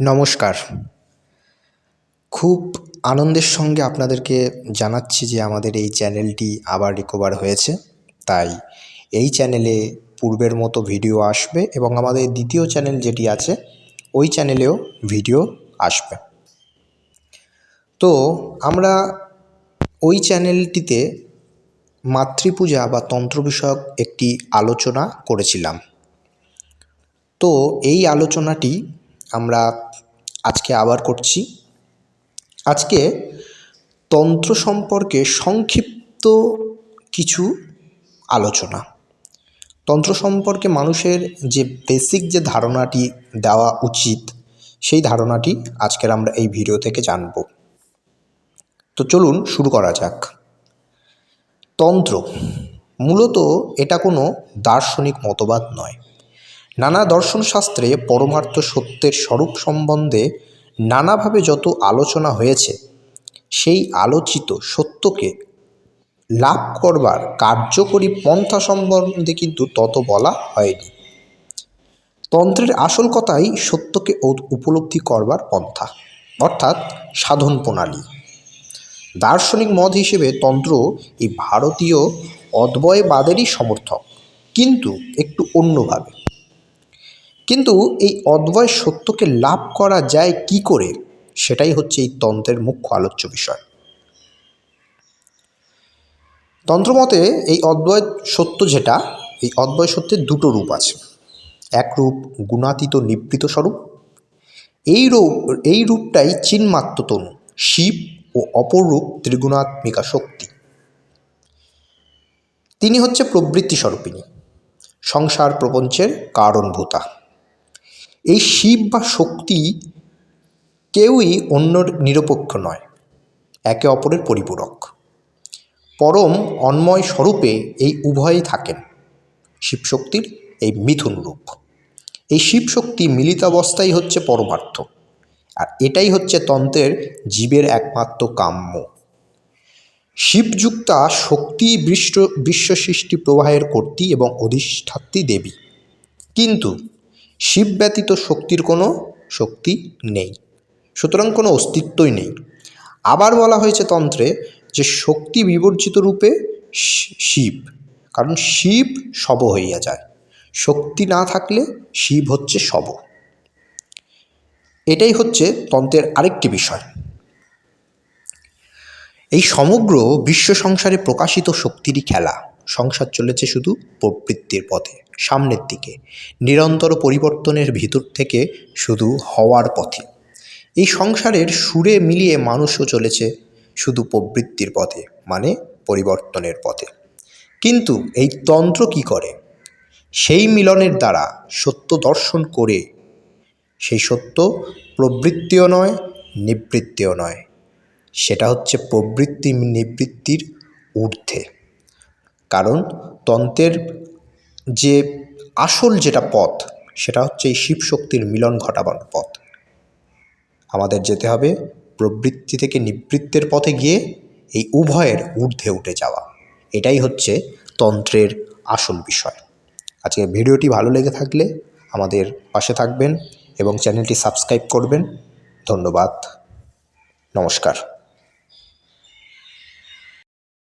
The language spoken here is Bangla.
নমস্কার। খুব আনন্দের সঙ্গে আপনাদেরকে জানাচ্ছি যে আমাদের এই চ্যানেলটি আবার রিকভার হয়েছে। তাই এই চ্যানেলে পূর্বের মতো ভিডিও আসবে এবং আমাদের দ্বিতীয় চ্যানেল যেটি আছে, ওই চ্যানেলেও ভিডিও আসবে। তো আমরা ওই চ্যানেলটিতে মাতৃপূজা বা তন্ত্র বিষয়ক একটি আলোচনা করেছিলাম। তো এই আলোচনাটি আমরা আজকে আবার করছি। আজকে তন্ত্র সম্পর্কে সংক্ষিপ্ত কিছু আলোচনা। তন্ত্র সম্পর্কে মানুষের যে বেসিক যে ধারণাটি দেওয়া উচিত, সেই ধারণাটি আজকের আমরা এই ভিডিও থেকে জানব। তো চলুন শুরু করা যাক। তন্ত্র, মূলত এটা কোনো দার্শনিক মতবাদ নয়। নানা দর্শনশাস্ত্রে পরমার্থ সত্যের স্বরূপ সম্বন্ধে নানাভাবে যত আলোচনা হয়েছে, সেই আলোচিত সত্যকে লাভ করবার কার্যকরী পন্থা সম্বন্ধে কিন্তু তত বলা হয়নি। তন্ত্রের আসল কথাই সত্যকে উপলব্ধি করবার পন্থা, অর্থাৎ সাধন প্রণালী। দার্শনিক মত হিসেবে তন্ত্র এই ভারতীয় অদ্বয়বাদেরই সমর্থক, কিন্তু একটু অন্যভাবে। কিন্তু এই অদ্বয় সত্যকে লাভ করা যায় কি করে? সেটাই হচ্ছে এই তন্ত্রের মুখ্য আলোচ্য বিষয়। তন্ত্রমতে এই অদ্বয় সত্য যেটা, এই অদ্বয় সত্যের দুটো রূপ আছে। এক রূপ গুণাতীত নিবৃত স্বরূপ, এই রূপ, এই রূপটাই চিন্মাত্র তনু শিব ও অপর রূপ ত্রিগুণাত্মিকা শক্তি। তিনি হচ্ছে প্রবৃত্তি স্বরূপিনী সংসার প্রপঞ্চের কারণভূতা। এই শিব বা শক্তি কেউই অন্য নিরপেক্ষ নয়, একে অপরের পরিপূরক। পরম অন্ময় স্বরূপে এই উভয়ই থাকেন, শিবশক্তির এই মিথুন রূপ। এই শিবশক্তি মিলিত অবস্থাই হচ্ছে পরমার্থ, আর এটাই হচ্ছে তন্ত্রের জীবের একমাত্র কাম্য। শিবযুক্তা শক্তি বিশ্ব বিশ্ব সৃষ্টি প্রবাহের কর্তী এবং অধিষ্ঠাত্রী দেবী। কিন্তু শিব ব্যতীত শক্তির কোনো শক্তি নেই, সুতরাং কোনো অস্তিত্বই নেই। আবার বলা হয়েছে তন্ত্রে যে শক্তি বিবর্জিত রূপে শিব, কারণ শিব শব হইয়া যায়। শক্তি না থাকলে শিব হচ্ছে শব। এটাই হচ্ছে তন্ত্রের আরেকটি বিষয়। এই সমগ্র বিশ্ব সংসারে প্রকাশিত শক্তিরই খেলা। সংসার চলেছে শুধু প্রবৃত্তির পথে, সামনের দিকে, নিরন্তর পরিবর্তনের ভিতর থেকে শুধু হওয়ার পথে। এই সংসারের সুরে মিলিয়ে মানুষও চলেছে শুধু প্রবৃত্তির পথে মানে পরিবর্তনের পথে। কিন্তু এই তন্ত্র কি করে? সেই মিলনের দ্বারা সত্য দর্শন করে, সেই সত্য প্রবৃত্তিও নয়, নিবৃত্তিও নয়। সেটা হচ্ছে প্রবৃত্তি নিবৃত্তির ঊর্ধ্বে। কারণ তন্ত্রের যে আসল যেটা পথ, সেটা হচ্ছে এই শিবশক্তির মিলন ঘটাবার পথ। আমাদের যেতে হবে প্রবৃত্তি থেকে নিবৃত্তের পথে গিয়ে এই উভয়ের ঊর্ধ্বে উঠে যাওয়া। এটাই হচ্ছে তন্ত্রের আসল বিষয়। আজকে ভিডিওটি ভালো লেগে থাকলে আমাদের পাশে থাকবেন এবং চ্যানেলটি সাবস্ক্রাইব করবেন। ধন্যবাদ। নমস্কার।